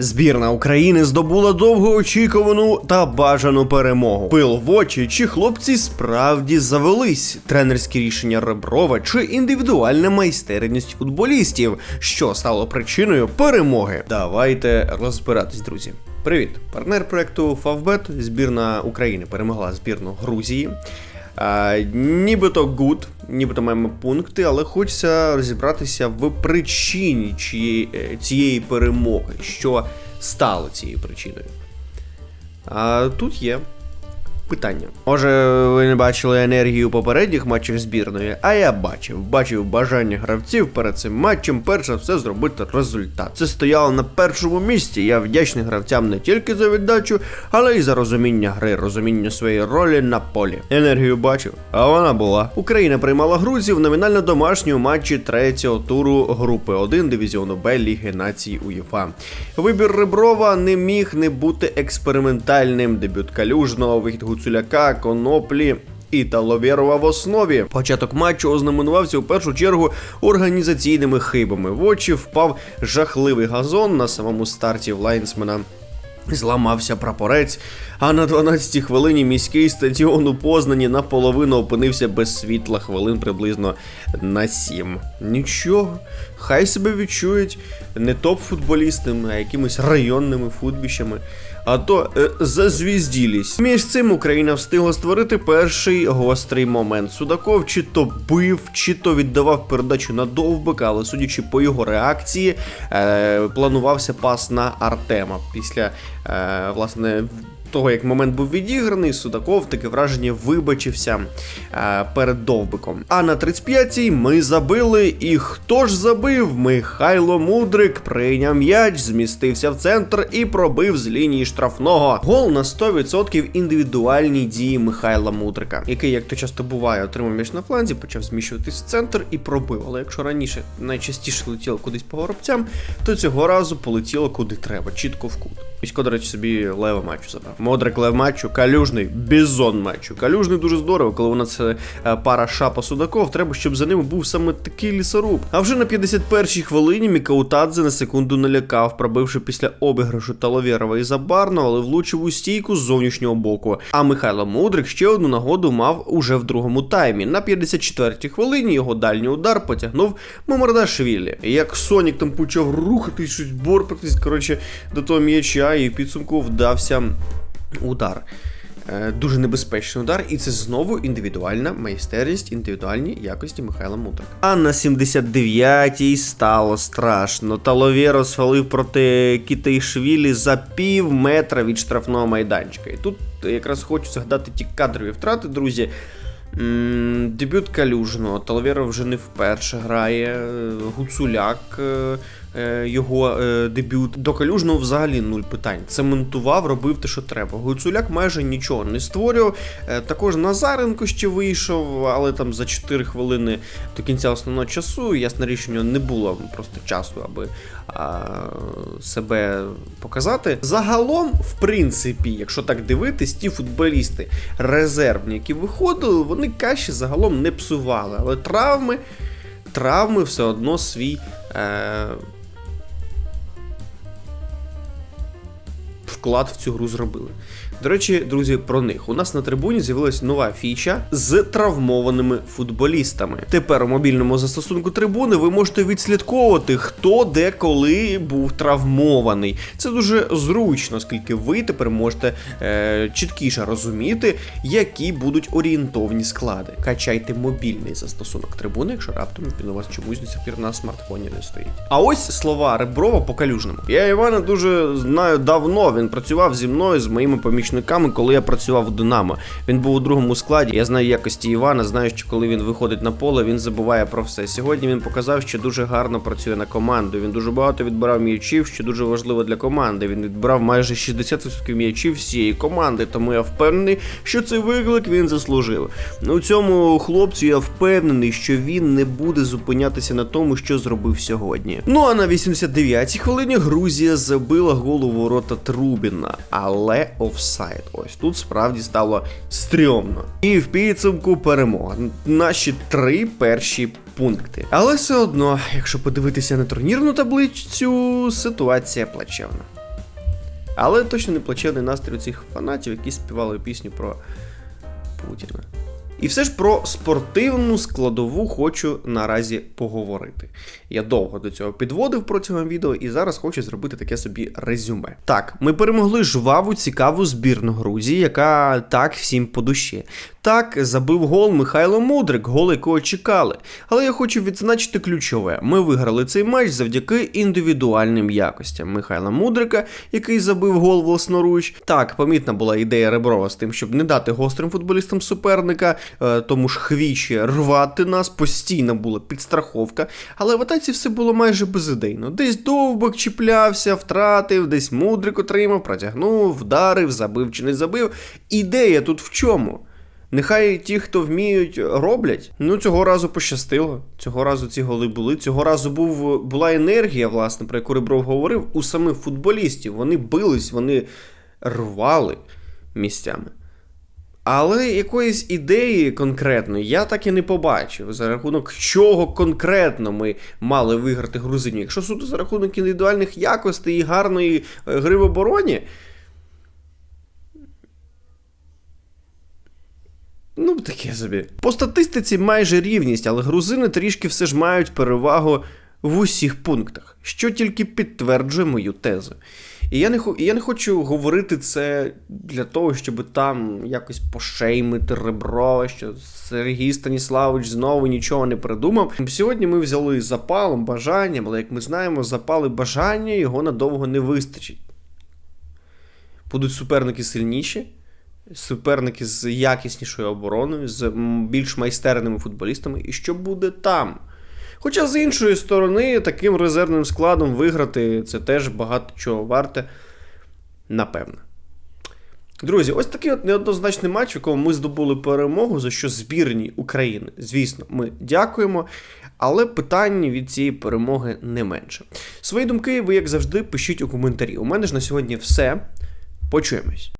Збірна України здобула довгоочікувану та бажану перемогу. Пил в очі, чи хлопці справді завелись? Тренерські рішення Реброва чи індивідуальна майстерність футболістів, що стало причиною перемоги? Давайте розбиратись, друзі. Привіт, партнер проекту Фавбет. Збірна України перемогла збірну Грузії. А, нібито гуд, нібито маємо пункти, але хочеться розібратися в причині е, цієї перемоги, що стало цією причиною. А тут є питання. Може, ви не бачили енергію попередніх матчів збірної, а я бачив. Бачив бажання гравців перед цим матчем, перш за все зробити результат. Це стояло на першому місці. Я вдячний гравцям не тільки за віддачу, але й за розуміння гри, розуміння своєї ролі на полі. Енергію бачив, а вона була. Україна приймала Грузію в номінально домашньому матчі третього туру групи 1 дивізіону Б Ліги націй УЄФА. Вибір Реброва не міг не бути експериментальним. Дебют Калюжного, вихід Гуцуляка, Коноплі. І Таловєрова в основі. Початок матчу ознаменувався у першу чергу організаційними хибами. В очі впав жахливий газон на самому старті лайнсмена. Зламався прапорець, а на 12-й хвилині міський стадіон у Познані наполовину опинився без світла хвилин приблизно на 7. Нічого, хай себе відчують не топ-футболістами, а якимись районними футбіщами. А то е, зазвізділість. Між цим Україна встигла створити перший гострий момент. Судаков чи то бив, чи то віддавав передачу на довбика, але судячи по його реакції, е, планувався пас на Артема. Після е, власне. Того, як момент був відіграний, Судаков таке враження вибачився е, перед довбиком. А на 35-й ми забили. І хто ж забив? Михайло Мудрик прийняв м'яч, змістився в центр і пробив з лінії штрафного. Гол на 100% індивідуальні дії Михайла Мудрика, який, як то часто буває, отримав м'яч на фланзі, почав зміщуватись в центр і пробив. Але якщо раніше найчастіше летіло кудись по горобцям, то цього разу полетіло куди треба, чітко в кут. Місько, до речі, собі лева матчу забрав. Модрик лев матчу, калюжний, бізон матчу. Калюжний дуже здорово, коли вона це е, пара шапа судаков, треба, щоб за ними був саме такий лісоруб. А вже на 51-й хвилині Мікаутадзе на секунду налякав, пробивши після обіграшу Таловєрова і Забарно, але влучив у стійку з зовнішнього боку. А Михайло Мудрик ще одну нагоду мав уже в другому таймі. На 54-й хвилині його дальній удар потягнув Мамардашвілі. Як Сонік там почав рухатись, борпатись, коротше, до того м'яча, і в підсумку вдався удар. Е, Дуже небезпечний удар, і це знову індивідуальна майстерність, індивідуальні якості Михайла Мудрика. А на 79-й стало страшно. Таловєро свалив проти Кітейшвілі за пів метра від штрафного майданчика. І тут якраз хочу згадати ті кадрові втрати, друзі. Дебют Калюжного. Таловєро вже не вперше грає. е, Гуцуляк. Е, Його е, дебют до Калюжного взагалі нуль питань. Цементував, робив те, що треба. Гуцуляк майже нічого не створював. Е, Також Назаренко ще вийшов, але там за 4 хвилини до кінця основного часу. Ясна річ, у нього не було просто часу, аби а, себе показати. Загалом, в принципі, якщо так дивитись, ті футболісти резервні, які виходили, вони каші загалом не псували. Але травми, травми все одно свій. Вклад в цю гру зробили. До речі, друзі, про них. У нас на трибуні з'явилася нова фіча з травмованими футболістами. Тепер у мобільному застосунку трибуни ви можете відслідковувати, хто де коли був травмований. Це дуже зручно, оскільки ви тепер можете е, чіткіше розуміти, які будуть орієнтовні склади. Качайте мобільний застосунок трибуни, якщо раптом він у вас чомусь до сих пір на смартфоні не стоїть. А ось слова Реброва по калюжному. Я Івана дуже знаю давно. Він працював зі мною з моїми помічниками, коли я працював в Динамо. Він був у другому складі. Я знаю якості Івана, знаю, що коли він виходить на поле, він забуває про все. Сьогодні він показав, що дуже гарно працює на команду. Він дуже багато відбирав м'ячів, що дуже важливо для команди. Він відбирав майже 60% м'ячів всієї команди. Тому я впевнений, що цей виклик він заслужив. У цьому хлопцю я впевнений, що він не буде зупинятися на тому, що зробив сьогодні. Ну а на 89-й хвилині Грузія забила гол у ворота Трубіна, але офсайд. Ось тут справді стало стрьомно. І в підсумку перемога. Наші три перші пункти. Але все одно, якщо подивитися на турнірну таблицю, ситуація плачевна. Але точно не плачевний настрій у цих фанатів, які співали пісню про Путіна. І все ж про спортивну складову хочу наразі поговорити. Я довго до цього підводив протягом відео, і зараз хочу зробити таке собі резюме. Так, ми перемогли жваву, цікаву збірну Грузії, яка так всім по душі. Так, забив гол Михайло Мудрик, гол якого чекали. Але я хочу відзначити ключове: ми виграли цей матч завдяки індивідуальним якостям Михайла Мудрика, який забив гол власноруч. Так, помітна була ідея Реброва з тим, щоб не дати гострим футболістам суперника, тому ж хвічі рвати нас, постійно була підстраховка. Але в атаці все було майже безідейно. Десь довбок чіплявся, втратив, десь мудрик отримав, протягнув, вдарив, забив чи не забив. Ідея тут в чому? Нехай ті, хто вміють, роблять. Ну, цього разу пощастило. Цього разу ці голи були. Цього разу був, була енергія, власне, про яку Ребров говорив, у самих футболістів. Вони бились, вони рвали місцями. Але якоїсь ідеї конкретної я так і не побачив, за рахунок чого конкретно ми мали виграти грузинів. Якщо суто за рахунок індивідуальних якостей і гарної е, гри в обороні. Ну, таке собі. По статистиці майже рівність, але грузини трішки все ж мають перевагу в усіх пунктах, що тільки підтверджує мою тезу. І я не я не хочу говорити це для того, щоб там якось пошеймити Реброва, що Сергій Станіславович знову нічого не придумав. Сьогодні ми взяли запалом, бажанням, але як ми знаємо, запал і бажання його надовго не вистачить. Будуть суперники сильніші, суперники з якіснішою обороною, з більш майстерними футболістами. І що буде там? Хоча з іншої сторони, таким резервним складом виграти це теж багато чого варте, напевно. Друзі, ось такий от неоднозначний матч, в якому ми здобули перемогу, за що збірній України, звісно, ми дякуємо. Але питань від цієї перемоги не менше. Свої думки ви, як завжди, пишіть у коментарі. У мене ж на сьогодні все. Почуємось.